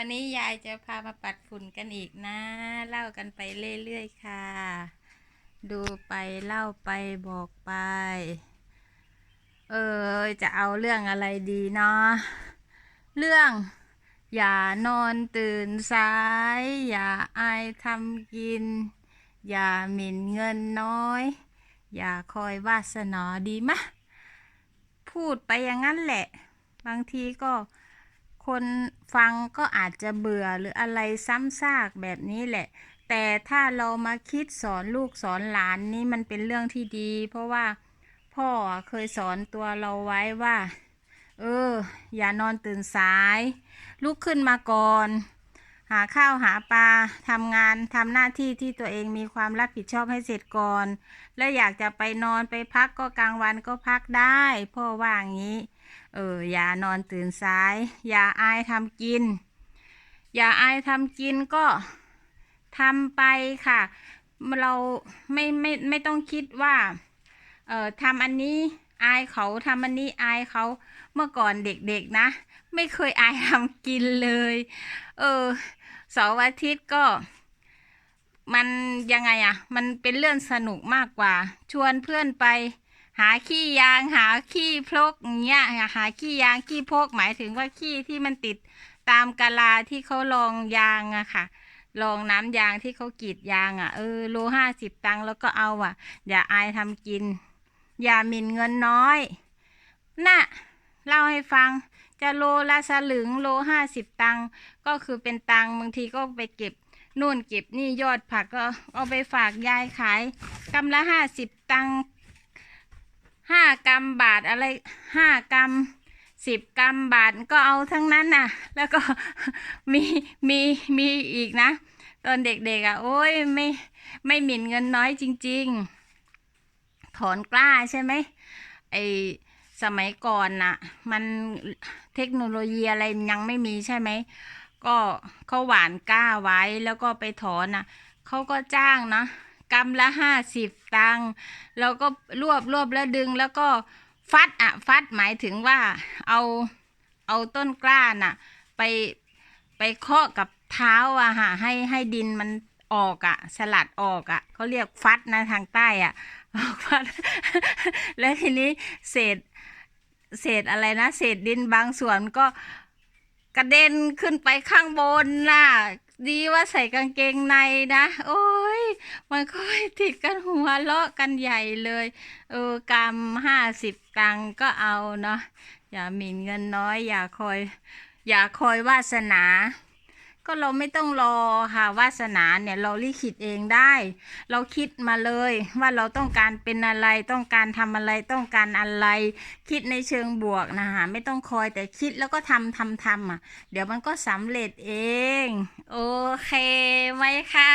วันนี้ยายจะพามาปัดฝุ่นกันอีกนะ เล่ากันไปเรื่อยๆค่ะ ดูไปเล่าไปบอกไป เออจะเอาเรื่องอะไรดีเนาะเรื่อง อย่านอนตื่นสาย อย่าอายทำกิน อย่าหมิ่นเงินน้อย อย่าคอยวาสนาดีมะ พูดไปอย่างนั้นแหละ บางทีก็ คนฟังก็อาจจะเบื่อหรืออะไรซ้ำซากแบบนี้แหละ แต่ถ้าเรามาคิดสอนลูกสอนหลานนี่มันเป็นเรื่องที่ดี เพราะว่าพ่อเคยสอนตัวเราไว้ว่า เออ อย่านอนตื่นสาย ลุกขึ้นมาก่อน หาข้าวหาปลาทำงานทำหน้าที่ที่ตัวเองมีความรับผิดชอบให้เสร็จก่อน แล้วอยากจะไปนอนไปพักก็กลางวันก็พักได้พ่อว่าอย่างนี้ เอออย่านอนตื่นสาย อย่าอายทำกิน อย่าอายทำกินก็ทำไปค่ะ เราไม่ไม่ไม่ต้องคิดว่า เอ่อทำอันนี้อายเขาทำอันนี้อายเขาเมื่อก่อนเด็กๆนะ ไม่เคยอายทำกินเลย เออ เสาร์อาทิตย์ก็มันยังไงอะมันเป็นเรื่องสนุกมากกว่า ชวนเพื่อนไป หาขี้ยางหาขี้พลกเงี้ยหาขี้ยางขี้พกหมายถึงว่าขี้ที่มันติดตามกะลาที่เขาลองยางอะค่ะลองน้ำยางที่เขากรีดยางอะเออโลห้าสิบตังค์แล้วก็เอาอะอย่าอายทำกิน อย่าหมิ่นเงินน้อย น่ะ เล่าให้ฟัง จะโลละสลึงโลห้าสิบตังก็คือเป็นตังบางทีก็ไปเก็บนู่นเก็บนี่ยอดผักก็เอาไปฝากยายขายกำละห้าสิบตังห้ากำบาทอะไรห้ากำสิบกำบาทก็เอาทั้งนั้นน่ะ แล้วก็มีมีมีอีกนะ ตอนเด็กๆอะ โอ้ยไม่ไม่หมิ่นเงินน้อยจริง ๆ ถอนกล้าใช่ไหมไอ สมัยก่อนน่ะ มันเทคโนโลยีอะไรยังไม่มีใช่ไหม ก็เขาหวานกล้าไว้แล้วก็ไปถอนน่ะเขาก็จ้างนะกำละห้าสิบตังค์แล้วก็รวบรวบแล้วดึงแล้วก็ฟัดอะฟัดหมายถึงว่าเอาเอาต้นกล้าน่ะ ไปไปเคาะกับเท้าอะค่ะให้ให้ดินมันออกอะ สลัดออกอะเขาเรียกฟัดนะทางใต้อะ ฟัดแล้วทีนี้เศษเศษอะไรนะเศษดินบางส่วนก็กระเด็นขึ้นไปข้างบนน่ะ ดีว่าใส่กางเกงในนะ โอ้ย มันค่อยติดกันหัวเลาะกันใหญ่เลย เออกำห้าสิบตังก็เอาเนาะอย่าหมิ่นเงินน้อย อย่าคอย อย่าคอยวาสนา ก็เราไม่ต้องรอค่ะวาสนาเนี่ยเราลิขิตเองได้ เราคิดมาเลยว่าเราต้องการเป็นอะไรต้องการทำอะไรต้องการอะไร คิดในเชิงบวกนะคะไม่ต้องคอยแต่คิดแล้วก็ทำทำทำอะ เดี๋ยวมันก็สำเร็จเอง โอเคไหมคะ